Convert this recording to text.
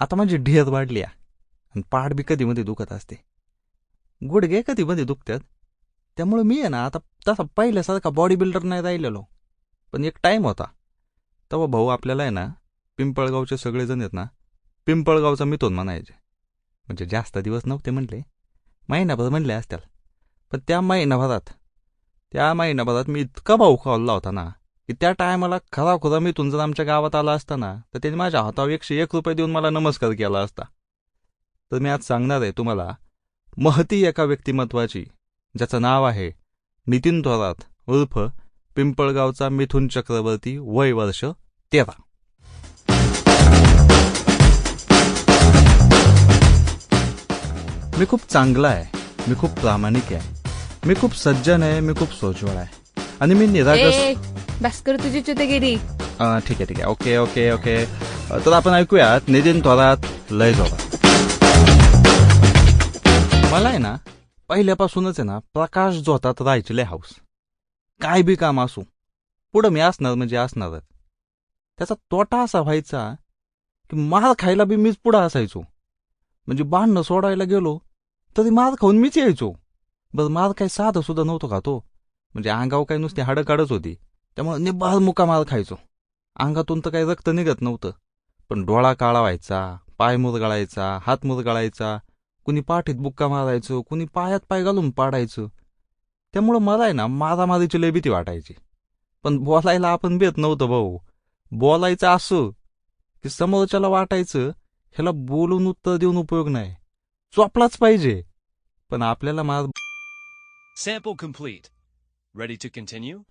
आता माझी ढेर वाढली आणि पाठ बी कधीमध्ये दुखत असते. गुडघे कधीमध्ये दुखतात. त्यामुळे मी आहे ना आता तसा पहिल्यासारखा बॉडी बिल्डर नाही राहिलेलो. पण एक टाईम होता. तेव्हा भाऊ आपल्याला आहे ना पिंपळगावचे सगळेजण आहेत ना पिंपळगावचा मिथून म्हणायचे. म्हणजे जास्त दिवस नव्हते म्हणले. महिनाभर म्हणले असत्याला पण त्या महिनाभरात त्या महिनाभरात मी इतका भाऊ खाल्ला होता ना की त्या टायमाला खरा खुरा मिथून जर आमच्या गावात आला असता ना तर त्याने माझ्या हातावर एकशे एक रुपये देऊन मला नमस्कार केला असता. तर मी आज सांगणार आहे तुम्हाला महती एका व्यक्तिमत्वाची ज्याचं नाव आहे नितीन थोरात उर्फ पिंपळगावचा मिथुन चक्रवर्ती वय वर्ष तेरा. मी खूप चांगला आहे मी खूप प्रामाणिक आहे मी खूप सज्जन आहे मी खूप सोज्वळ आहे. आणि मी निरागस ए बस कर तुझी चुतेगिरी अं, ठीक आहे ठीक आहे. Okay okay okay. अं, तर आपण ऐकूयात नितीन थोरात लय जोरात. मला आहे ना पहिल्यापासूनच आहे ना प्रकाश जोतात राहायचे लय हाऊस. काय बी काम असू पुढं मी असणार म्हणजे असणारच. त्याचा तोटा असा व्हायचा की मार खायला बी मीच पुढं असायचो. म्हणजे बांधणं सोडायला गेलो तरी मार खाऊन मीच यायचो. बरं मार काय साधं सुद्धा नव्हतं का तो? म्हणजे अंगावर काही नुसती हाडं काढच होती. त्यामुळे निबाल मुका मार खायचो. अंगातून तर काही रक्त निघत नव्हतं. पण डोळा काळा व्हायचा पाय मुरगळायचा हात मुरगळायचा कुणी पाठीत बुक्का मारायचो कुणी पायात पाय घालून पाडायचं. त्यामुळं मला आहे ना मारामारीची लय भीती वाटायची. पण बोलायला आपण बेत नव्हतं भाऊ. बोलायचं असं की समोरच्याला वाटायचं ह्याला बोलून उत्तर देऊन उपयोग नाही. चोपलाच पाहिजे. पण आपल्याला मार sample complete Ready to continue?